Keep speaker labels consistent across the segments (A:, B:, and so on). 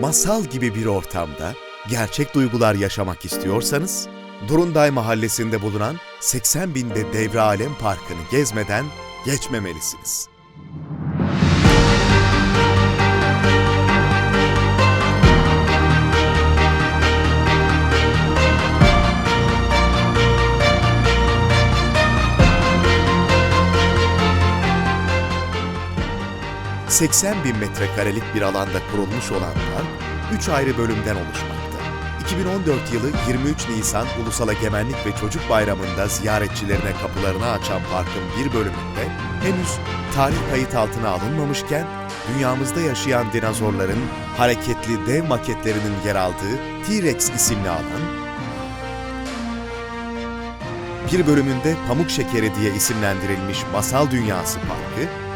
A: masal gibi bir ortamda gerçek duygular yaşamak istiyorsanız, Durunday Mahallesi'nde bulunan 80 binde Devre Alem Parkı'nı gezmeden geçmemelisiniz. ...80 bin metrekarelik bir alanda kurulmuş olan park, 3 ayrı bölümden oluşmakta. 2014 yılı 23 Nisan Ulusal Egemenlik ve Çocuk Bayramı'nda ziyaretçilerine kapılarını açan parkın bir bölümünde henüz tarih kayıt altına alınmamışken dünyamızda yaşayan dinozorların hareketli dev maketlerinin yer aldığı T-Rex isimli alan, bir bölümünde Pamuk Şekeri diye isimlendirilmiş Masal Dünyası Parkı,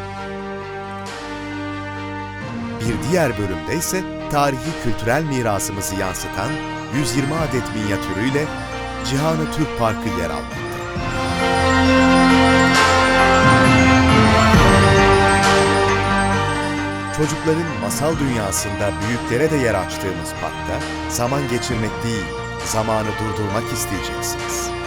A: bir diğer bölümde ise tarihi kültürel mirasımızı yansıtan 120 adet minyatürüyle Cihanı Türk Parkı yer almakta. Çocukların masal dünyasında büyüklere de yer açtığımız parkta zaman geçirmek değil, zamanı durdurmak isteyeceksiniz.